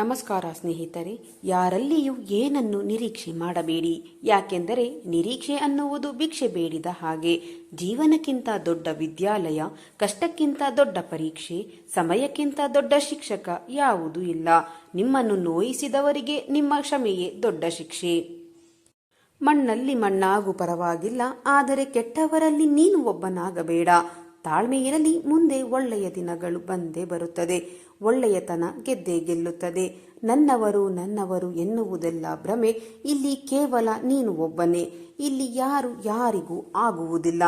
ನಮಸ್ಕಾರ ಸ್ನೇಹಿತರೆ, ಯಾರಲ್ಲಿಯೂ ಏನನ್ನು ನಿರೀಕ್ಷೆ ಮಾಡಬೇಡಿ. ಯಾಕೆಂದರೆ ನಿರೀಕ್ಷೆ ಅನ್ನುವುದು ಭಿಕ್ಷೆ ಬೇಡಿದ ಹಾಗೆ. ಜೀವನಕ್ಕಿಂತ ದೊಡ್ಡ ವಿದ್ಯಾಲಯ, ಕಷ್ಟಕ್ಕಿಂತ ದೊಡ್ಡ ಪರೀಕ್ಷೆ, ಸಮಯಕ್ಕಿಂತ ದೊಡ್ಡ ಶಿಕ್ಷಕ ಯಾವುದೂ ಇಲ್ಲ. ನಿಮ್ಮನ್ನು ನೋಯಿಸಿದವರಿಗೆ ನಿಮ್ಮ ಕ್ಷಮೆಯೇ ದೊಡ್ಡ ಶಿಕ್ಷೆ. ಮಣ್ಣಲ್ಲಿ ಮಣ್ಣಾಗು ಪರವಾಗಿಲ್ಲ, ಆದರೆ ಕೆಟ್ಟವರಲ್ಲಿ ನೀನು ಒಬ್ಬನಾಗಬೇಡ. ತಾಳ್ಮೆಯಿರಲಿ ಮುಂದೆ ಒಳ್ಳೆಯ ದಿನಗಳು ಬಂದೇ ಬರುತ್ತದೆ. ಒಳ್ಳೆಯತನ ಗೆದ್ದೇ ಗೆಲ್ಲುತ್ತದೆ. ನನ್ನವರು ನನ್ನವರು ಎನ್ನುವುದೆಲ್ಲ ಭ್ರಮೆ. ಇಲ್ಲಿ ಕೇವಲ ನೀನು ಒಬ್ಬನೇ. ಇಲ್ಲಿ ಯಾರು ಯಾರಿಗೂ ಆಗುವುದಿಲ್ಲ.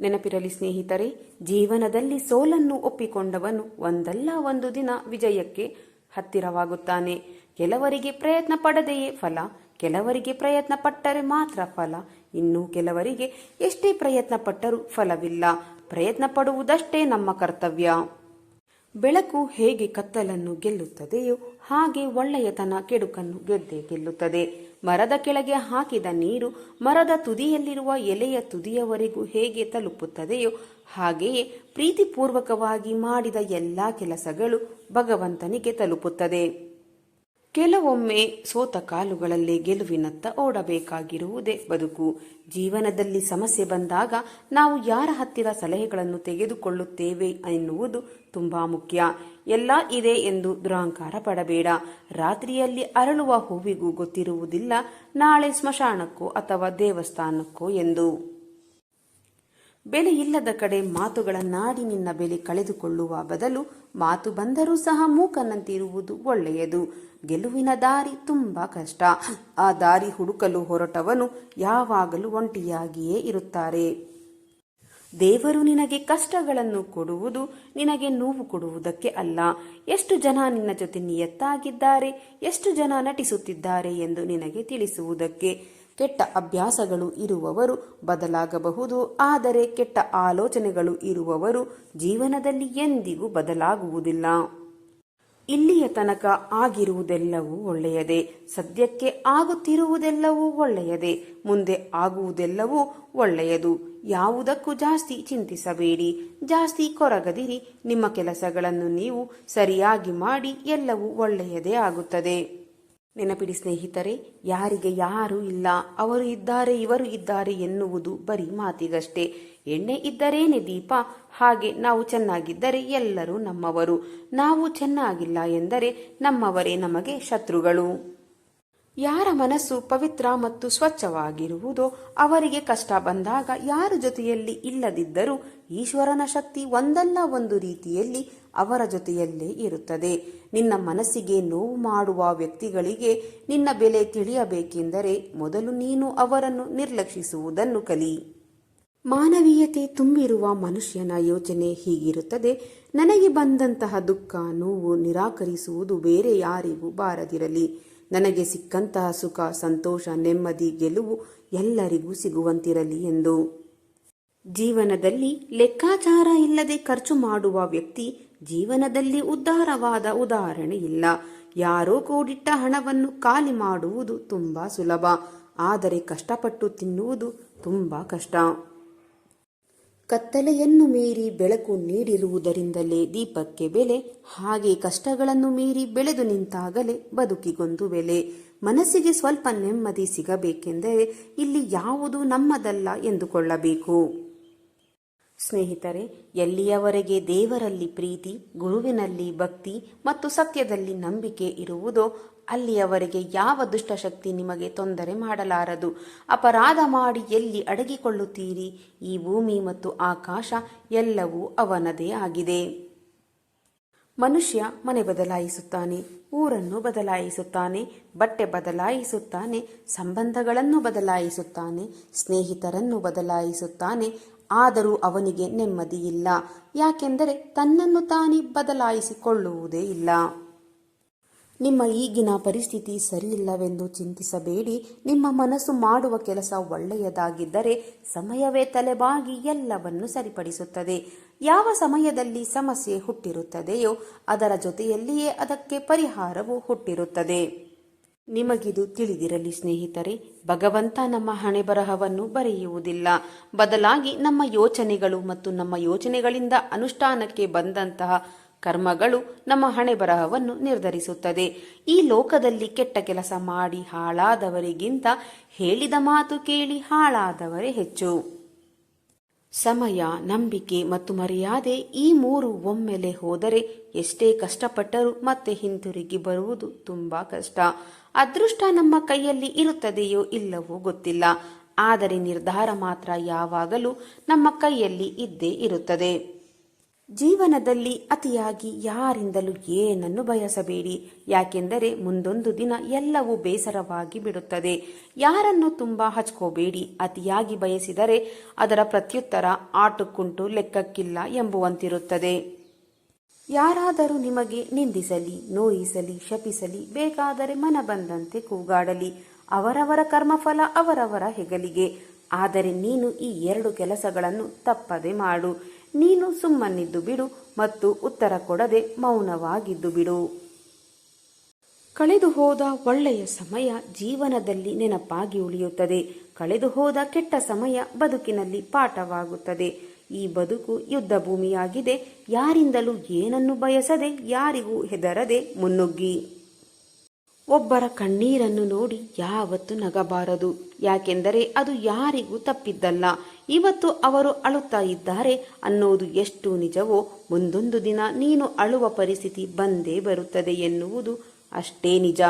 ನೆನಪಿರಲಿ ಸ್ನೇಹಿತರೆ, ಜೀವನದಲ್ಲಿ ಸೋಲನ್ನು ಒಪ್ಪಿಕೊಂಡವನು ಒಂದಲ್ಲ ಒಂದು ದಿನ ವಿಜಯಕ್ಕೆ ಹತ್ತಿರವಾಗುತ್ತಾನೆ. ಕೆಲವರಿಗೆ ಪ್ರಯತ್ನ ಪಡದೆಯೇ ಫಲ, ಕೆಲವರಿಗೆ ಪ್ರಯತ್ನ ಪಟ್ಟರೆ ಮಾತ್ರ ಫಲ. ಇನ್ನು ಕೆಲವರಿಗೆ ಎಷ್ಟೇ ಪ್ರಯತ್ನ ಪಟ್ಟರೂ ಫಲವಿಲ್ಲ. ಪ್ರಯತ್ನ ಪಡುವುದಷ್ಟೇ ನಮ್ಮ ಕರ್ತವ್ಯ. ಬೆಳಕು ಹೇಗೆ ಕತ್ತಲನ್ನು ಗೆಲ್ಲುತ್ತದೆಯೋ ಹಾಗೆ ಒಳ್ಳೆಯತನ ಕೆಡುಕನ್ನು ಗೆದ್ದೇ ಗೆಲ್ಲುತ್ತದೆ. ಮರದ ಕೆಳಗೆ ಹಾಕಿದ ನೀರು ಮರದ ತುದಿಯಲ್ಲಿರುವ ಎಲೆಯ ತುದಿಯವರೆಗೂ ಹೇಗೆ ತಲುಪುತ್ತದೆಯೋ ಹಾಗೆಯೇ ಪ್ರೀತಿಪೂರ್ವಕವಾಗಿ ಮಾಡಿದ ಎಲ್ಲಾ ಕೆಲಸಗಳು ಭಗವಂತನಿಗೆ ತಲುಪುತ್ತದೆ. ಕೆಲವೊಮ್ಮೆ ಸೋತ ಕಾಲುಗಳಲ್ಲಿ ಗೆಲುವಿನತ್ತ ಓಡಬೇಕಾಗಿರುವುದೇ ಬದುಕು. ಜೀವನದಲ್ಲಿ ಸಮಸ್ಯೆ ಬಂದಾಗ ನಾವು ಯಾರ ಹತ್ತಿರ ಸಲಹೆಗಳನ್ನು ತೆಗೆದುಕೊಳ್ಳುತ್ತೇವೆ ಎನ್ನುವುದು ತುಂಬಾ ಮುಖ್ಯ. ಎಲ್ಲ ಇದೆ ಎಂದು ದುರಾಂಕಾರ ಪಡಬೇಡ. ರಾತ್ರಿಯಲ್ಲಿ ಅರಳುವ ಹೂವಿಗೂ ಗೊತ್ತಿರುವುದಿಲ್ಲ, ನಾಳೆ ಸ್ಮಶಾನಕ್ಕೋ ಅಥವಾ ದೇವಸ್ಥಾನಕ್ಕೋ ಎಂದು. ಬೆಲೆ ಇಲ್ಲದ ಕಡೆ ಮಾತುಗಳನ್ನಾಡಿ ನಿನ್ನ ಬೆಲೆ ಕಳೆದುಕೊಳ್ಳುವ ಬದಲು ಮಾತು ಬಂದರೂ ಸಹ ಮೂಕನಂತಿರುವುದು ಒಳ್ಳೆಯದು. ಗೆಲುವಿನ ದಾರಿ ತುಂಬಾ ಕಷ್ಟ. ಆ ದಾರಿ ಹುಡುಕಲು ಹೊರಟವನು ಯಾವಾಗಲೂ ಒಂಟಿಯಾಗಿಯೇ ಇರುತ್ತಾರೆ. ದೇವರು ನಿನಗೆ ಕಷ್ಟಗಳನ್ನು ಕೊಡುವುದು ನಿನಗೆ ನೋವು ಕೊಡುವುದಕ್ಕೆ ಅಲ್ಲ. ಎಷ್ಟು ಜನ ನಿನ್ನ ಜೊತೆ ನಿಯತ್ತಾಗಿದ್ದಾರೆ, ಎಷ್ಟು ಜನ ನಟಿಸುತ್ತಿದ್ದಾರೆ ಎಂದು ನಿನಗೆ ತಿಳಿಸುವುದಕ್ಕೆ ಕೆಟ್ಟ ಅಭ್ಯಾಸಗಳು ಇರುವವರು ಬದಲಾಗಬಹುದು. ಆದರೆ ಕೆಟ್ಟ ಆಲೋಚನೆಗಳು ಇರುವವರು ಜೀವನದಲ್ಲಿ ಎಂದಿಗೂ ಬದಲಾಗುವುದಿಲ್ಲ. ಇಲ್ಲಿಯ ತನಕ ಆಗಿರುವುದೆಲ್ಲವೂ ಒಳ್ಳೆಯದೇ. ಸದ್ಯಕ್ಕೆ ಆಗುತ್ತಿರುವುದೆಲ್ಲವೂ ಒಳ್ಳೆಯದೇ. ಮುಂದೆ ಆಗುವುದೆಲ್ಲವೂ ಒಳ್ಳೆಯದು. ಯಾವುದಕ್ಕೂ ಜಾಸ್ತಿ ಚಿಂತಿಸಬೇಡಿ. ಜಾಸ್ತಿ ಕೊರಗದಿರಿ. ನಿಮ್ಮ ಕೆಲಸಗಳನ್ನು ನೀವು ಸರಿಯಾಗಿ ಮಾಡಿ ಎಲ್ಲವೂ ಒಳ್ಳೆಯದೇ ಆಗುತ್ತದೆ. ನೆನಪಿಡಿ ಸ್ನೇಹಿತರೆ, ಯಾರಿಗೆ ಯಾರು ಇಲ್ಲ, ಅವರು ಇದ್ದಾರೆ, ಇವರು ಇದ್ದಾರೆ ಎನ್ನುವುದು ಬರೀ ಮಾತಿಗಷ್ಟೇ. ಎಣ್ಣೆ ಇದ್ದರೇನೆ ದೀಪ, ಹಾಗೆ ನಾವು ಚೆನ್ನಾಗಿದ್ದರೆ ಎಲ್ಲರೂ ನಮ್ಮವರು. ನಾವು ಚೆನ್ನಾಗಿಲ್ಲ ಎಂದರೆ ನಮ್ಮವರೇ ನಮಗೆ ಶತ್ರುಗಳು. ಯಾರ ಮನಸ್ಸು ಪವಿತ್ರ ಮತ್ತು ಸ್ವಚ್ಛವಾಗಿರುವುದೋ ಅವರಿಗೆ ಕಷ್ಟ ಬಂದಾಗ ಯಾರ ಜೊತೆಯಲ್ಲಿ ಇಲ್ಲದಿದ್ದರೂ ಈಶ್ವರನ ಶಕ್ತಿ ಒಂದಲ್ಲ ಒಂದು ರೀತಿಯಲ್ಲಿ ಅವರ ಜೊತೆಯಲ್ಲೇ ಇರುತ್ತದೆ. ನಿನ್ನ ಮನಸ್ಸಿಗೆ ನೋವು ಮಾಡುವ ವ್ಯಕ್ತಿಗಳಿಗೆ ನಿನ್ನ ಬೆಲೆ ತಿಳಿಯಬೇಕೆಂದರೆ ಮೊದಲು ನೀನು ಅವರನ್ನು ನಿರ್ಲಕ್ಷಿಸುವುದನ್ನು ಕಲಿ. ಮಾನವೀಯತೆ ತುಂಬಿರುವ ಮನುಷ್ಯನ ಯೋಚನೆ ಹೀಗಿರುತ್ತದೆ. ನನಗೆ ಬಂದಂತಹ ದುಃಖ, ನೋವು ನಿರಾಕರಿಸುವುದು ಬೇರೆ ಯಾರಿಗೂ ಬಾರದಿರಲಿ. ನನಗೆ ಸಿಕ್ಕಂತಹ ಸುಖ, ಸಂತೋಷ, ನೆಮ್ಮದಿ, ಗೆಲುವು ಎಲ್ಲರಿಗೂ ಸಿಗುವಂತಿರಲಿ ಎಂದು. ಜೀವನದಲ್ಲಿ ಲೆಕ್ಕಾಚಾರ ಇಲ್ಲದೆ ಖರ್ಚು ಮಾಡುವ ವ್ಯಕ್ತಿ ಜೀವನದಲ್ಲಿ ಉದ್ದಾರವಾದ ಉದಾಹರಣೆ ಇಲ್ಲ. ಯಾರೋ ಕೂಡಿಟ್ಟ ಹಣವನ್ನು ಖಾಲಿ ಮಾಡುವುದು ತುಂಬಾ ಸುಲಭ. ಆದರೆ ಕಷ್ಟಪಟ್ಟು ತಿನ್ನುವುದು ತುಂಬಾ ಕಷ್ಟ. ಕತ್ತಲೆಯನ್ನು ಮೀರಿ ಬೆಳಕು ನೀಡಿರುವುದರಿಂದಲೇ ದೀಪಕ್ಕೆ ಬೆಲೆ, ಹಾಗೆ ಕಷ್ಟಗಳನ್ನು ಮೀರಿ ಬೆಳೆದು ನಿಂತಾಗಲೇ ಬದುಕಿಗೊಂದು ಬೆಲೆ. ಮನಸ್ಸಿಗೆ ಸ್ವಲ್ಪ ನೆಮ್ಮದಿ ಸಿಗಬೇಕೆಂದರೆ ಇಲ್ಲಿ ಯಾವುದು ನಮ್ಮದಲ್ಲ ಎಂದುಕೊಳ್ಳಬೇಕು. ಸ್ನೇಹಿತರೆ, ಎಲ್ಲಿಯವರೆಗೆ ದೇವರಲ್ಲಿ ಪ್ರೀತಿ, ಗುರುವಿನಲ್ಲಿ ಭಕ್ತಿ ಮತ್ತು ಸತ್ಯದಲ್ಲಿ ನಂಬಿಕೆ ಇರುವುದೋ ಅಲ್ಲಿಯವರೆಗೆ ಯಾವ ದುಷ್ಟಶಕ್ತಿ ನಿಮಗೆ ತೊಂದರೆ ಮಾಡಲಾರದು? ಅಪರಾಧ ಮಾಡಿ ಎಲ್ಲಿ ಅಡಗಿಕೊಳ್ಳುತ್ತೀರಿ? ಈ ಭೂಮಿ ಮತ್ತು ಆಕಾಶ ಎಲ್ಲವೂ ಅವನದೇ ಆಗಿದೆ. ಮನುಷ್ಯ ಮನೆ ಬದಲಾಯಿಸುತ್ತಾನೆ, ಊರನ್ನು ಬದಲಾಯಿಸುತ್ತಾನೆ, ಬಟ್ಟೆ ಬದಲಾಯಿಸುತ್ತಾನೆ, ಸಂಬಂಧಗಳನ್ನು ಬದಲಾಯಿಸುತ್ತಾನೆ, ಸ್ನೇಹಿತರನ್ನು ಬದಲಾಯಿಸುತ್ತಾನೆ, ಆದರೂ ಅವನಿಗೆ ನೆಮ್ಮದಿಯಿಲ್ಲ ಯಾಕೆಂದರೆ ತನ್ನನ್ನು ತಾನೇ ಬದಲಾಯಿಸಿಕೊಳ್ಳುವುದೇ ಇಲ್ಲ. ನಿಮ್ಮ ಈಗಿನ ಪರಿಸ್ಥಿತಿ ಸರಿಯಿಲ್ಲವೆಂದು ಚಿಂತಿಸಬೇಡಿ. ನಿಮ್ಮ ಮನಸ್ಸು ಮಾಡುವ ಕೆಲಸ ಒಳ್ಳೆಯದಾಗಿದ್ದರೆ ಸಮಯವೇ ತಲೆಬಾಗಿ ಎಲ್ಲವನ್ನು ಸರಿಪಡಿಸುತ್ತದೆ. ಯಾವ ಸಮಯದಲ್ಲಿ ಸಮಸ್ಯೆ ಹುಟ್ಟಿರುತ್ತದೆಯೋ ಅದರ ಜೊತೆಯಲ್ಲಿಯೇ ಅದಕ್ಕೆ ಪರಿಹಾರವು ಹುಟ್ಟಿರುತ್ತದೆ. ನಿಮಗಿದು ತಿಳಿದಿರಲಿ ಸ್ನೇಹಿತರೆ, ಭಗವಂತ ನಮ್ಮ ಹಣೆ ಬರಹವನ್ನು ಬರೆಯುವುದಿಲ್ಲ. ಬದಲಾಗಿ ನಮ್ಮ ಯೋಚನೆಗಳು ಮತ್ತು ನಮ್ಮ ಯೋಚನೆಗಳಿಂದ ಅನುಷ್ಠಾನಕ್ಕೆ ಬಂದಂತಹ ಕರ್ಮಗಳು ನಮ್ಮ ಹಣೆ ಬರಹವನ್ನು ನಿರ್ಧರಿಸುತ್ತದೆ. ಈ ಲೋಕದಲ್ಲಿ ಕೆಟ್ಟ ಕೆಲಸ ಮಾಡಿ ಹಾಳಾದವರಿಗಿಂತ ಹೇಳಿದ ಮಾತು ಕೇಳಿ ಹಾಳಾದವರೇ ಹೆಚ್ಚು. ಸಮಯ, ನಂಬಿಕೆ ಮತ್ತು ಮರ್ಯಾದೆ ಈ ಮೂರು ಒಮ್ಮೆಲೆ ಹೋದರೆ ಎಷ್ಟೇ ಕಷ್ಟಪಟ್ಟರೂ ಮತ್ತೆ ಹಿಂತಿರುಗಿ ಬರುವುದು ತುಂಬಾ ಕಷ್ಟ. ಅದೃಷ್ಟ ನಮ್ಮ ಕೈಯಲ್ಲಿ ಇರುತ್ತದೆಯೋ ಇಲ್ಲವೋ ಗೊತ್ತಿಲ್ಲ. ಆದರೆ ನಿರ್ಧಾರ ಮಾತ್ರ ಯಾವಾಗಲೂ ನಮ್ಮ ಕೈಯಲ್ಲಿ ಇದ್ದೇ ಇರುತ್ತದೆ. ಜೀವನದಲ್ಲಿ ಅತಿಯಾಗಿ ಯಾರಿಂದಲೂ ಏನನ್ನು ಬಯಸಬೇಡಿ. ಯಾಕೆಂದರೆ ಮುಂದೊಂದು ದಿನ ಎಲ್ಲವೂ ಬೇಸರವಾಗಿ ಬಿಡುತ್ತದೆ. ಯಾರನ್ನು ತುಂಬಾ ಹಚ್ಕೋಬೇಡಿ. ಅತಿಯಾಗಿ ಬಯಸಿದರೆ ಅದರ ಪ್ರತ್ಯುತ್ತರ ಆಟುಕುಂಟು ಲೆಕ್ಕಕ್ಕಿಲ್ಲ ಎಂಬುವಂತಿರುತ್ತದೆ. ಯಾರಾದರೂ ನಿಮಗೆ ನಿಂದಿಸಲಿ, ನೋಯಿಸಲಿ, ಶಪಿಸಲಿ, ಬೇಕಾದರೆ ಮನ ಬಂದಂತೆ ಕೂಗಾಡಲಿ. ಅವರವರ ಕರ್ಮಫಲ ಅವರವರ ಹೆಗಲಿಗೆ. ಆದರೆ ನೀನು ಈ ಎರಡು ಕೆಲಸಗಳನ್ನು ತಪ್ಪದೆ ಮಾಡು. ನೀನು ಸುಮ್ಮನಿದ್ದು ಬಿಡು ಮತ್ತು ಉತ್ತರ ಕೊಡದೆ ಮೌನವಾಗಿದ್ದು ಬಿಡು. ಕಳೆದು ಹೋದ ಒಳ್ಳೆಯ ಸಮಯ ಜೀವನದಲ್ಲಿ ನೆನಪಾಗಿ ಉಳಿಯುತ್ತದೆ. ಕಳೆದು ಹೋದ ಕೆಟ್ಟ ಸಮಯ ಬದುಕಿನಲ್ಲಿ ಪಾಠವಾಗುತ್ತದೆ. ಈ ಬದುಕು ಯುದ್ಧ ಭೂಮಿಯಾಗಿದೆ ಯಾರಿಂದಲೂ ಏನನ್ನು ಬಯಸದೆ ಯಾರಿಗೂ ಹೆದರದೆ ಮುನ್ನುಗ್ಗಿ. ಒಬ್ಬರ ಕಣ್ಣೀರನ್ನು ನೋಡಿ ಯಾವತ್ತು ನಗಬಾರದು. ಯಾಕೆಂದರೆ ಅದು ಯಾರಿಗೂ ತಪ್ಪಿದ್ದಲ್ಲ. ಇವತ್ತು ಅವರು ಅಳುತ್ತಾ ಇದ್ದಾರೆ ಅನ್ನೋದು ಎಷ್ಟು ನಿಜವೋ ಮುಂದೊಂದು ದಿನ ನೀನು ಅಳುವ ಪರಿಸ್ಥಿತಿ ಬಂದೇ ಬರುತ್ತದೆ ಎನ್ನುವುದು ಅಷ್ಟೇ ನಿಜ.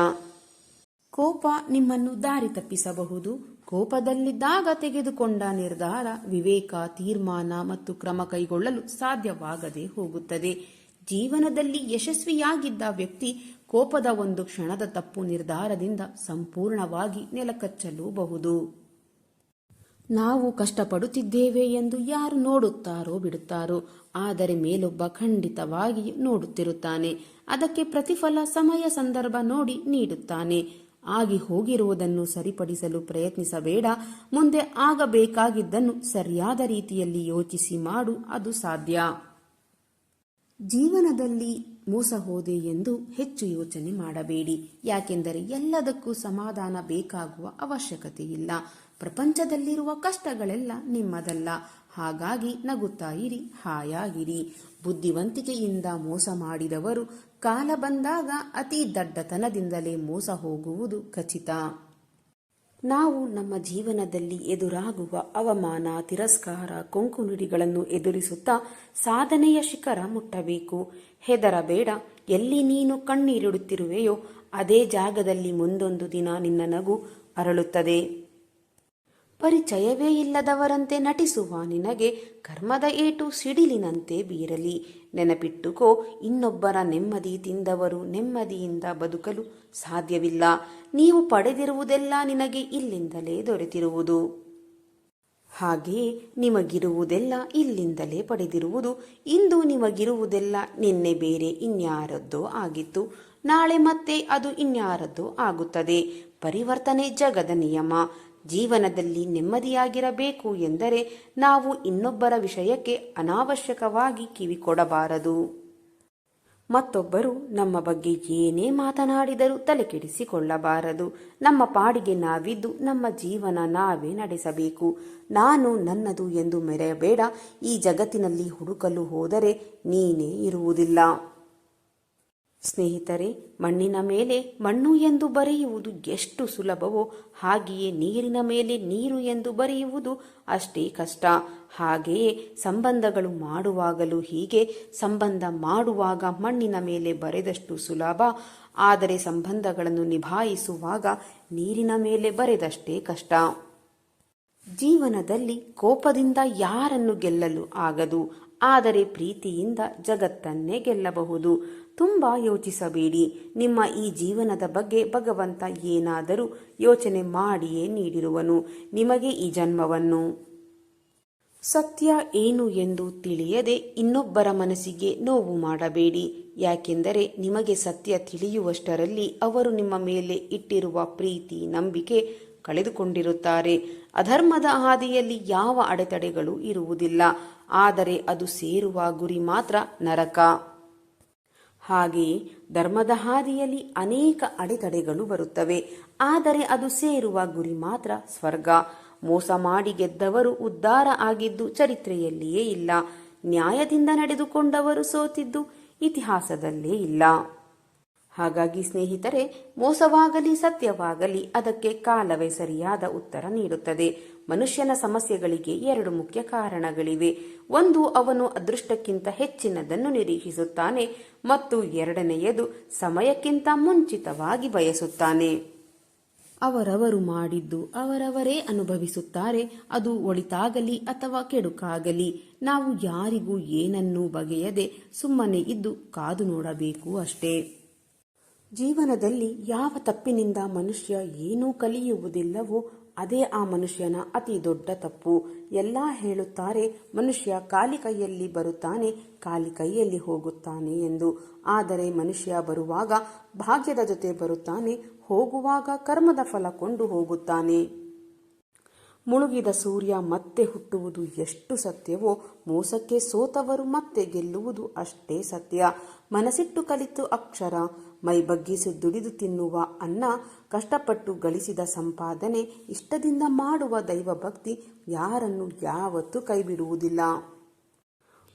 ಕೋಪ ನಿಮ್ಮನ್ನು ದಾರಿ ತಪ್ಪಿಸಬಹುದು. ಕೋಪದಲ್ಲಿದ್ದಾಗ ತೆಗೆದುಕೊಂಡ ನಿರ್ಧಾರ, ವಿವೇಕ, ತೀರ್ಮಾನ ಮತ್ತು ಕ್ರಮ ಕೈಗೊಳ್ಳಲು ಸಾಧ್ಯವಾಗದೆ ಹೋಗುತ್ತದೆ. ಜೀವನದಲ್ಲಿ ಯಶಸ್ವಿಯಾಗಿದ್ದ ವ್ಯಕ್ತಿ ಕೋಪದ ಒಂದು ಕ್ಷಣದ ತಪ್ಪು ನಿರ್ಧಾರದಿಂದ ಸಂಪೂರ್ಣವಾಗಿ ನೆಲಕಚ್ಚಲೂಬಹುದು. ನಾವು ಕಷ್ಟಪಡುತ್ತಿದ್ದೇವೆ ಎಂದು ಯಾರು ನೋಡುತ್ತಾರೋ ಬಿಡುತ್ತಾರೋ, ಆದರೆ ಮೇಲೊಬ್ಬ ಖಂಡಿತವಾಗಿ ನೋಡುತ್ತಿರುತ್ತಾನೆ. ಅದಕ್ಕೆ ಪ್ರತಿಫಲ ಸಮಯ ಸಂದರ್ಭ ನೋಡಿ ನೀಡುತ್ತಾನೆ. ಆಗಿ ಹೋಗಿರುವುದನ್ನು ಸರಿಪಡಿಸಲು ಪ್ರಯತ್ನಿಸಬೇಡ. ಮುಂದೆ ಆಗಬೇಕಾಗಿದ್ದನ್ನು ಸರಿಯಾದ ರೀತಿಯಲ್ಲಿ ಯೋಚಿಸಿ ಮಾಡು, ಅದು ಸಾಧ್ಯ. ಜೀವನದಲ್ಲಿ ಮೋಸ ಹೋದೆ ಎಂದು ಹೆಚ್ಚು ಯೋಚನೆ ಮಾಡಬೇಡಿ. ಯಾಕೆಂದರೆ ಎಲ್ಲದಕ್ಕೂ ಸಮಾಧಾನ ಬೇಕಾಗುವ ಅವಶ್ಯಕತೆ ಇಲ್ಲ. ಪ್ರಪಂಚದಲ್ಲಿರುವ ಕಷ್ಟಗಳೆಲ್ಲ ನಿಮ್ಮದಲ್ಲ. ಹಾಗಾಗಿ ನಗುತ್ತಾ ಇರಿ, ಹಾಯಾಗಿರಿ. ಬುದ್ಧಿವಂತಿಕೆಯಿಂದ ಮೋಸ ಮಾಡಿದವರು ಕಾಲ ಬಂದಾಗ ಅತಿ ದಡ್ಡತನದಿಂದಲೇ ಮೋಸ ಹೋಗುವುದು ಖಚಿತ. ನಾವು ನಮ್ಮ ಜೀವನದಲ್ಲಿ ಎದುರಾಗುವ ಅವಮಾನ, ತಿರಸ್ಕಾರ, ಕೊಂಕು ನುಡಿಗಳನ್ನು ಎದುರಿಸುತ್ತಾ ಸಾಧನೆಯ ಶಿಖರ ಮುಟ್ಟಬೇಕು. ಹೆದರಬೇಡ. ಎಲ್ಲಿ ನೀನು ಕಣ್ಣೀರಿಡುತ್ತಿರುವೆಯೋ ಅದೇ ಜಾಗದಲ್ಲಿ ಮುಂದೊಂದು ದಿನ ನಿನ್ನ ನಗು ಅರಳುತ್ತದೆ. ಪರಿಚಯವೇ ಇಲ್ಲದವರಂತೆ ನಟಿಸುವ ನಿನಗೆ ಕರ್ಮದ ಏಟು ಸಿಡಿಲಿನಂತೆ ಬೀರಲಿ. ನೆನಪಿಟ್ಟುಕೋ, ಇನ್ನೊಬ್ಬರ ನೆಮ್ಮದಿ ತಿಂದವರು ನೆಮ್ಮದಿಯಿಂದ ಬದುಕಲು ಸಾಧ್ಯವಿಲ್ಲ. ನೀವು ಪಡೆದಿರುವುದೆಲ್ಲ ನಿನಗೆ ಇಲ್ಲಿಂದಲೇ ದೊರೆತಿರುವುದು. ಹಾಗೆಯೇ ನಿಮಗಿರುವುದೆಲ್ಲ ಇಲ್ಲಿಂದಲೇ ಪಡೆದಿರುವುದು. ಇಂದು ನಿಮಗಿರುವುದೆಲ್ಲ ನಿನ್ನೆ ಬೇರೆ, ಇನ್ಯಾರದ್ದೋ ಆಗಿತ್ತು. ನಾಳೆ ಮತ್ತೆ ಅದು ಇನ್ಯಾರದ್ದೋ ಆಗುತ್ತದೆ. ಪರಿವರ್ತನೆ ಜಗದ ನಿಯಮ. ಜೀವನದಲ್ಲಿ ನೆಮ್ಮದಿಯಾಗಿರಬೇಕು ಎಂದರೆ ನಾವು ಇನ್ನೊಬ್ಬರ ವಿಷಯಕ್ಕೆ ಅನಾವಶ್ಯಕವಾಗಿ ಕಿವಿ ಕೊಡಬಾರದು ಮತ್ತೊಬ್ಬರು ನಮ್ಮ ಬಗ್ಗೆ ಏನೇ ಮಾತನಾಡಿದರೂ ತಲೆಕೆಡಿಸಿಕೊಳ್ಳಬಾರದು. ನಮ್ಮ ಪಾಡಿಗೆ ನಾವಿದ್ದು ನಮ್ಮ ಜೀವನ ನಾವೇ ನಡೆಸಬೇಕು. ನಾನು ನನ್ನದು ಎಂದು ಮೆರೆಯಬೇಡ. ಈ ಜಗತ್ತಿನಲ್ಲಿ ಹುಡುಕಲು ಹೋದರೆ ನೀನೇ ಇರುವುದಿಲ್ಲ. ಸ್ನೇಹಿತರೆ, ಮಣ್ಣಿನ ಮೇಲೆ ಮಣ್ಣು ಎಂದು ಬರೆಯುವುದು ಎಷ್ಟು ಸುಲಭವೋ ಹಾಗೆಯೇ ನೀರಿನ ಮೇಲೆ ನೀರು ಎಂದು ಬರೆಯುವುದು ಅಷ್ಟೇ ಕಷ್ಟ. ಹಾಗೆಯೇ ಸಂಬಂಧಗಳು ಮಾಡುವಾಗಲೂ ಹೀಗೆ, ಸಂಬಂಧ ಮಾಡುವಾಗ ಮಣ್ಣಿನ ಮೇಲೆ ಬರೆದಷ್ಟು ಸುಲಭ. ಆದರೆ ಸಂಬಂಧಗಳನ್ನು ನಿಭಾಯಿಸುವಾಗ ನೀರಿನ ಮೇಲೆ ಬರೆದಷ್ಟೇ ಕಷ್ಟ. ಜೀವನದಲ್ಲಿ ಕೋಪದಿಂದ ಯಾರನ್ನು ಗೆಲ್ಲಲು ಆಗದು? ಆದರೆ ಪ್ರೀತಿಯಿಂದ ಜಗತ್ತನ್ನೇ ಗೆಲ್ಲಬಹುದು. ತುಂಬ ಯೋಚಿಸಬೇಡಿ. ನಿಮ್ಮ ಈ ಜೀವನದ ಬಗ್ಗೆ ಭಗವಂತ ಏನಾದರೂ ಯೋಚನೆ ಮಾಡಿಯೇ ನೀಡಿರುವನು. ನಿಮಗೆ ಈ ಜನ್ಮವನ್ನು ಸತ್ಯ ಏನು ಎಂದು ತಿಳಿಯದೆ ಇನ್ನೊಬ್ಬರ ಮನಸ್ಸಿಗೆ ನೋವು ಮಾಡಬೇಡಿ. ಯಾಕೆಂದರೆ ನಿಮಗೆ ಸತ್ಯ ತಿಳಿಯುವಷ್ಟರಲ್ಲಿ ಅವರು ನಿಮ್ಮ ಮೇಲೆ ಇಟ್ಟಿರುವ ಪ್ರೀತಿ, ನಂಬಿಕೆ ಕಳೆದುಕೊಂಡಿರುತ್ತಾರೆ. ಅಧರ್ಮದ ಹಾದಿಯಲ್ಲಿ ಯಾವ ಅಡೆತಡೆಗಳು ಇರುವುದಿಲ್ಲ. ಆದರೆ ಅದು ಸೇರುವ ಗುರಿ ಮಾತ್ರ ನರಕ. ಹಾಗೆಯೇ ಧರ್ಮದ ಹಾದಿಯಲ್ಲಿ ಅನೇಕ ಅಡೆತಡೆಗಳು ಬರುತ್ತವೆ. ಆದರೆ ಅದು ಸೇರುವ ಗುರಿ ಮಾತ್ರ ಸ್ವರ್ಗ. ಮೋಸ ಮಾಡಿ ಗೆದ್ದವರು ಉದ್ಧಾರ ಆಗಿದ್ದು ಚರಿತ್ರೆಯಲ್ಲಿಯೇ ಇಲ್ಲ. ನ್ಯಾಯದಿಂದ ನಡೆದುಕೊಂಡವರು ಸೋತಿದ್ದು ಇತಿಹಾಸದಲ್ಲೇ ಇಲ್ಲ. ಹಾಗಾಗಿ ಸ್ನೇಹಿತರೆ, ಮೋಸವಾಗಲಿ ಸತ್ಯವಾಗಲಿ ಅದಕ್ಕೆ ಕಾಲವೇ ಸರಿಯಾದ ಉತ್ತರ ನೀಡುತ್ತದೆ. ಮನುಷ್ಯನ ಸಮಸ್ಯೆಗಳಿಗೆ ಎರಡು ಮುಖ್ಯ ಕಾರಣಗಳಿವೆ. ಒಂದು, ಅವನು ಅದೃಷ್ಟಕ್ಕಿಂತ ಹೆಚ್ಚಿನದನ್ನು ನಿರೀಕ್ಷಿಸುತ್ತಾನೆ ಮತ್ತು ಎರಡನೆಯದು, ಸಮಯಕ್ಕಿಂತ ಮುಂಚಿತವಾಗಿ ಬಯಸುತ್ತಾನೆ. ಅವರವರು ಮಾಡಿದ್ದು ಅವರವರೇ ಅನುಭವಿಸುತ್ತಾರೆ, ಅದು ಒಳಿತಾಗಲಿ ಅಥವಾ ಕೆಡುಕಾಗಲಿ. ನಾವು ಯಾರಿಗೂ ಏನನ್ನೂ ಬಗೆಯದೆ ಸುಮ್ಮನೆ ಇದ್ದು ಕಾದು ನೋಡಬೇಕು ಅಷ್ಟೇ. ಜೀವನದಲ್ಲಿ ಯಾವ ತಪ್ಪಿನಿಂದ ಮನುಷ್ಯ ಏನೂ ಕಲಿಯುವುದಿಲ್ಲವೋ ಅದೇ ಆ ಮನುಷ್ಯನ ಅತಿ ದೊಡ್ಡ ತಪ್ಪು. ಎಲ್ಲ ಹೇಳುತ್ತಾರೆ, ಮನುಷ್ಯ ಖಾಲಿ ಕೈಯಲ್ಲಿ ಬರುತ್ತಾನೆ, ಖಾಲಿ ಕೈಯಲ್ಲಿ ಹೋಗುತ್ತಾನೆ ಎಂದು. ಆದರೆ ಮನುಷ್ಯ ಬರುವಾಗ ಭಾಗ್ಯದ ಜೊತೆ ಬರುತ್ತಾನೆ, ಹೋಗುವಾಗ ಕರ್ಮದ ಫಲ ಕೊಂಡು ಹೋಗುತ್ತಾನೆ. ಮುಳುಗಿದ ಸೂರ್ಯ ಮತ್ತೆ ಹುಟ್ಟುವುದು ಎಷ್ಟು ಸತ್ಯವೋ, ಮೋಸಕ್ಕೆ ಸೋತವರು ಮತ್ತೆ ಗೆಲ್ಲುವುದು ಅಷ್ಟೇ ಸತ್ಯ. ಮನಸಿಟ್ಟು ಕಲಿತು ಅಕ್ಷರ ಮೈ ಬಗ್ಗಿಸಿ ದುಡಿದು ತಿನ್ನುವ ಅನ್ನ, ಕಷ್ಟಪಟ್ಟು ಗಳಿಸಿದ ಸಂಪಾದನೆ, ಇಷ್ಟದಿಂದ ಮಾಡುವ ದೈವಭಕ್ತಿ ಯಾರನ್ನು ಯಾವತ್ತೂ ಕೈಬಿಡುವುದಿಲ್ಲ.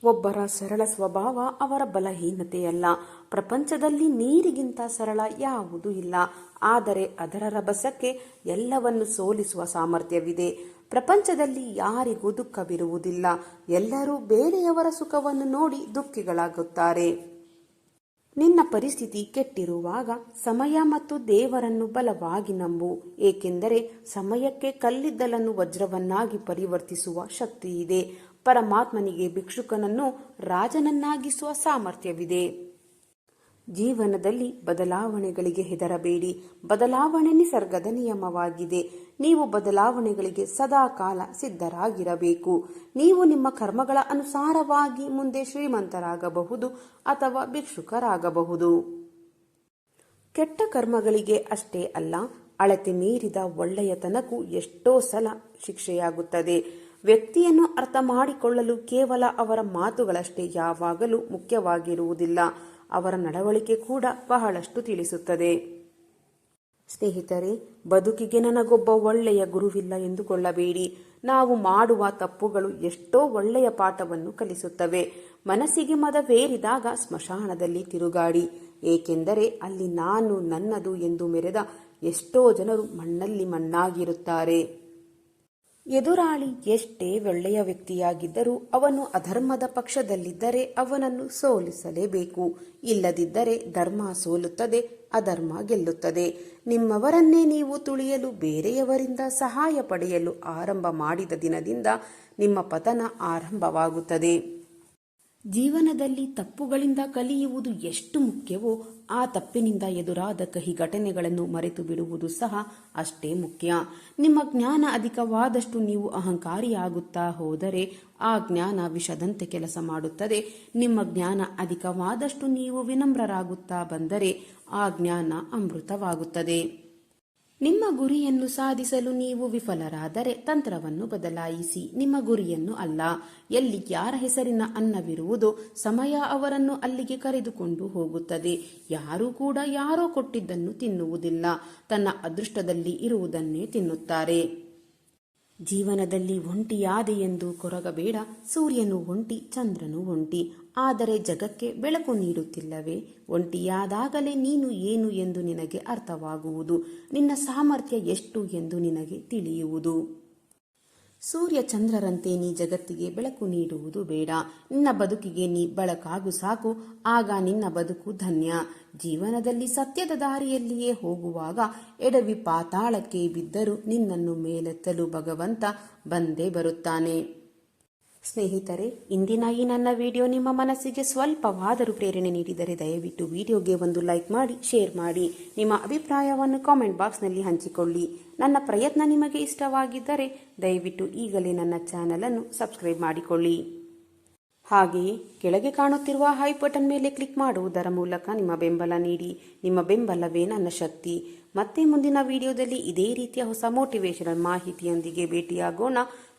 ಒಬ್ಬರ ಸರಳ ಸ್ವಭಾವ ಅವರ ಬಲಹೀನತೆಯಲ್ಲ. ಪ್ರಪಂಚದಲ್ಲಿ ನೀರಿಗಿಂತ ಸರಳ ಯಾವುದೂ ಇಲ್ಲ. ಆದರೆ ಅದರ ರಭಸಕ್ಕೆ ಎಲ್ಲವನ್ನು ಸೋಲಿಸುವ ಸಾಮರ್ಥ್ಯವಿದೆ. ಪ್ರಪಂಚದಲ್ಲಿ ಯಾರಿಗೂ ದುಃಖವಿರುವುದಿಲ್ಲ. ಎಲ್ಲರೂ ಬೇರೆಯವರ ಸುಖವನ್ನು ನೋಡಿ ದುಃಖಿಗಳಾಗುತ್ತಾರೆ. ನಿನ್ನ ಪರಿಸ್ಥಿತಿ ಕೆಟ್ಟಿರುವಾಗ ಸಮಯ ಮತ್ತು ದೇವರನ್ನು ಬಲವಾಗಿ ನಂಬು, ಏಕೆಂದರೆ ಸಮಯಕ್ಕೆ ಕಲ್ಲಿದ್ದಲನ್ನು ವಜ್ರವನ್ನಾಗಿ ಪರಿವರ್ತಿಸುವ ಶಕ್ತಿಯಿದೆ ಪರಮಾತ್ಮನಿಗೆ ಭಿಕ್ಷುಕನನ್ನು ರಾಜನನ್ನಾಗಿಸುವ ಸಾಮರ್ಥ್ಯವಿದೆ. ಜೀವನದಲ್ಲಿ ಬದಲಾವಣೆಗಳಿಗೆ ಹೆದರಬೇಡಿ. ಬದಲಾವಣೆ ನಿಸರ್ಗದ ನಿಯಮವಾಗಿದೆ. ನೀವು ಬದಲಾವಣೆಗಳಿಗೆ ಸದಾ ಕಾಲ ಸಿದ್ಧರಾಗಿರಬೇಕು. ನೀವು ನಿಮ್ಮ ಕರ್ಮಗಳ ಅನುಸಾರವಾಗಿ ಮುಂದೆ ಶ್ರೀಮಂತರಾಗಬಹುದು ಅಥವಾ ಭಿಕ್ಷುಕರಾಗಬಹುದು. ಕೆಟ್ಟ ಕರ್ಮಗಳಿಗೆ ಅಷ್ಟೇ ಅಲ್ಲ, ಅಳತೆ ಮೀರಿದ ಒಳ್ಳೆಯತನಕ್ಕೂ ಎಷ್ಟೋ ಸಲ ಶಿಕ್ಷೆಯಾಗುತ್ತದೆ. ವ್ಯಕ್ತಿಯನ್ನು ಅರ್ಥ ಮಾಡಿಕೊಳ್ಳಲು ಕೇವಲ ಅವರ ಮಾತುಗಳಷ್ಟೇ ಯಾವಾಗಲೂ ಮುಖ್ಯವಾಗಿರುವುದಿಲ್ಲ. ಅವರ ನಡವಳಿಕೆ ಕೂಡ ಬಹಳಷ್ಟು ತಿಳಿಸುತ್ತದೆ. ಸ್ನೇಹಿತರೆ, ಬದುಕಿಗೆ ನನಗೊಬ್ಬ ಒಳ್ಳೆಯ ಗುರುವಿಲ್ಲ ಎಂದುಕೊಳ್ಳಬೇಡಿ. ನಾವು ಮಾಡುವ ತಪ್ಪುಗಳು ಎಷ್ಟೋ ಒಳ್ಳೆಯ ಪಾಠವನ್ನು ಕಲಿಸುತ್ತವೆ. ಮನಸ್ಸಿಗೆ ಮದವೇರಿದಾಗ ಸ್ಮಶಾನದಲ್ಲಿ ತಿರುಗಾಡಿ. ಏಕೆಂದರೆ ಅಲ್ಲಿ ನಾನು ನನ್ನದು ಎಂದು ಮೆರೆದ ಎಷ್ಟೋ ಜನರು ಮಣ್ಣಲ್ಲಿ ಮಣ್ಣಾಗಿರುತ್ತಾರೆ. ಎದುರಾಳಿ ಎಷ್ಟೇ ಒಳ್ಳೆಯ ವ್ಯಕ್ತಿಯಾಗಿದ್ದರೂ ಅವನು ಅಧರ್ಮದ ಪಕ್ಷದಲ್ಲಿದ್ದರೆ ಅವನನ್ನು ಸೋಲಿಸಲೇಬೇಕು. ಇಲ್ಲದಿದ್ದರೆ ಧರ್ಮ ಸೋಲುತ್ತದೆ, ಅಧರ್ಮ ಗೆಲ್ಲುತ್ತದೆ. ನಿಮ್ಮವರನ್ನೇ ನೀವು ತುಳಿಯಲು ಬೇರೆಯವರಿಂದ ಸಹಾಯ ಪಡೆಯಲು ಆರಂಭ ಮಾಡಿದ ದಿನದಿಂದ ನಿಮ್ಮ ಪತನ ಆರಂಭವಾಗುತ್ತದೆ. ಜೀವನದಲ್ಲಿ ತಪ್ಪುಗಳಿಂದ ಕಲಿಯುವುದು ಎಷ್ಟು ಮುಖ್ಯವೋ ಆ ತಪ್ಪಿನಿಂದ ಎದುರಾದ ಕಹಿ ಘಟನೆಗಳನ್ನು ಮರೆತು ಬಿಡುವುದು ಸಹ ಅಷ್ಟೇ ಮುಖ್ಯ. ನಿಮ್ಮ ಜ್ಞಾನ ಅಧಿಕವಾದಷ್ಟು ನೀವು ಅಹಂಕಾರಿಯಾಗುತ್ತಾ ಹೋದರೆ ಆ ಜ್ಞಾನ ವಿಷದಂತೆ ಕೆಲಸ ಮಾಡುತ್ತದೆ. ನಿಮ್ಮ ಜ್ಞಾನ ಅಧಿಕವಾದಷ್ಟು ನೀವು ವಿನಮ್ರರಾಗುತ್ತಾ ಬಂದರೆ ಆ ಜ್ಞಾನ ಅಮೃತವಾಗುತ್ತದೆ. ನಿಮ್ಮ ಗುರಿಯನ್ನು ಸಾಧಿಸಲು ನೀವು ವಿಫಲರಾದರೆ ತಂತ್ರವನ್ನು ಬದಲಾಯಿಸಿ, ನಿಮ್ಮ ಗುರಿಯನ್ನು ಅಲ್ಲ. ಎಲ್ಲಿ ಯಾರ ಹೆಸರಿನ ಅನ್ನವಿರುವುದು ಸಮಯ ಅವರನ್ನು ಅಲ್ಲಿಗೆ ಕರೆದುಕೊಂಡು ಹೋಗುತ್ತದೆ. ಯಾರೂ ಕೂಡ ಯಾರೋ ಕೊಟ್ಟಿದ್ದನ್ನು ತಿನ್ನುವುದಿಲ್ಲ. ತನ್ನ ಅದೃಷ್ಟದಲ್ಲಿ ಇರುವುದನ್ನೇ ತಿನ್ನುತ್ತಾರೆ. ಜೀವನದಲ್ಲಿ ಒಂಟಿಯಾದೆ ಎಂದು ಕೊರಗಬೇಡ. ಸೂರ್ಯನು ಒಂಟಿ, ಚಂದ್ರನು ಒಂಟಿ. ಆದರೆ ಜಗಕ್ಕೆ ಬೆಳಕು ನೀಡುತ್ತಿಲ್ಲವೇ? ಒಂಟಿಯಾದಾಗಲೇ ನೀನು ಏನು ಎಂದು ನಿನಗೆ ಅರ್ಥವಾಗುವುದು? ನಿನ್ನ ಸಾಮರ್ಥ್ಯ ಎಷ್ಟು ಎಂದು ನಿನಗೆ ತಿಳಿಯುವುದು? ಸೂರ್ಯ ಚಂದ್ರರಂತೆ ನೀ ಜಗತ್ತಿಗೆ ಬೆಳಕು ನೀಡುವುದು ಬೇಡ. ನಿನ್ನ ಬದುಕಿಗೆ ನೀ ಬಳಕಾಗು ಸಾಕು. ಆಗ ನಿನ್ನ ಬದುಕು ಧನ್ಯ. ಜೀವನದಲ್ಲಿ ಸತ್ಯದ ದಾರಿಯಲ್ಲಿಯೇ ಹೋಗುವಾಗ ಎಡವಿ ಪಾತಾಳಕ್ಕೆ ಬಿದ್ದರೂ ನಿನ್ನನ್ನು ಮೇಲೆತ್ತಲು ಭಗವಂತ ಬಂದೇ ಬರುತ್ತಾನೆ. ಸ್ನೇಹಿತರೆ ಇಂದಿನ ಈ ನನ್ನ ವಿಡಿಯೋ ನಿಮ್ಮ ಮನಸ್ಸಿಗೆ ಸ್ವಲ್ಪವಾದರೂ ಪ್ರೇರಣೆ ನೀಡಿದರೆ ದಯವಿಟ್ಟು ವಿಡಿಯೋಗೆ ಒಂದು ಲೈಕ್ ಮಾಡಿ, ಶೇರ್ ಮಾಡಿ. ನಿಮ್ಮ ಅಭಿಪ್ರಾಯವನ್ನು ಕಾಮೆಂಟ್ ಬಾಕ್ಸ್ನಲ್ಲಿ ಹಂಚಿಕೊಳ್ಳಿ. ನನ್ನ ಪ್ರಯತ್ನ ನಿಮಗೆ ಇಷ್ಟವಾಗಿದ್ದರೆ ದಯವಿಟ್ಟು ಈಗಲೇ ನನ್ನ ಚಾನಲನ್ನು ಸಬ್ಸ್ಕ್ರೈಬ್ ಮಾಡಿಕೊಳ್ಳಿ. ಹಾಗೆಯೇ ಕೆಳಗೆ ಕಾಣುತ್ತಿರುವ ಹೈ ಬಟನ್ ಮೇಲೆ ಕ್ಲಿಕ್ ಮಾಡುವುದರ ಮೂಲಕ ನಿಮ್ಮ ಬೆಂಬಲ ನೀಡಿ. ನಿಮ್ಮ ಬೆಂಬಲವೇ ನನ್ನ ಶಕ್ತಿ. ಮತ್ತೆ ಮುಂದಿನ ವಿಡಿಯೋದಲ್ಲಿ ಇದೇ ರೀತಿಯ ಹೊಸ ಮೋಟಿವೇಶನಲ್ ಮಾಹಿತಿಯೊಂದಿಗೆ ಭೇಟಿಯಾಗೋಣ.